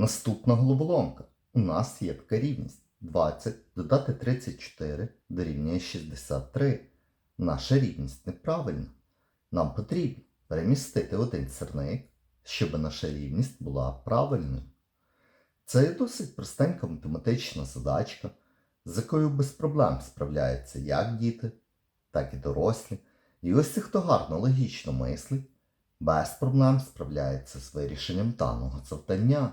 Наступна головоломка. У нас є така рівність. 20 додати 34 дорівнює 63. Наша рівність неправильна. Нам потрібно перемістити один сірник, щоб наша рівність була правильною. Це є досить простенька математична задачка, з якою без проблем справляються як діти, так і дорослі. І ось ті, хто гарно логічно мислить, без проблем справляється з вирішенням даного завдання.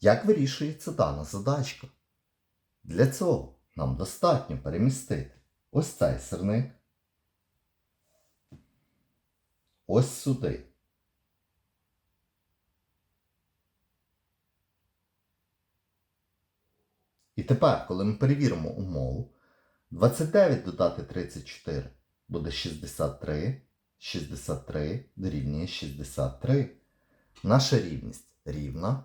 Як вирішується дана задачка? Для цього нам достатньо перемістити ось цей сирник, ось сюди. І тепер, коли ми перевіримо умову, 29 додати 34 буде 63, 63 дорівнює 63. Наша рівність рівна.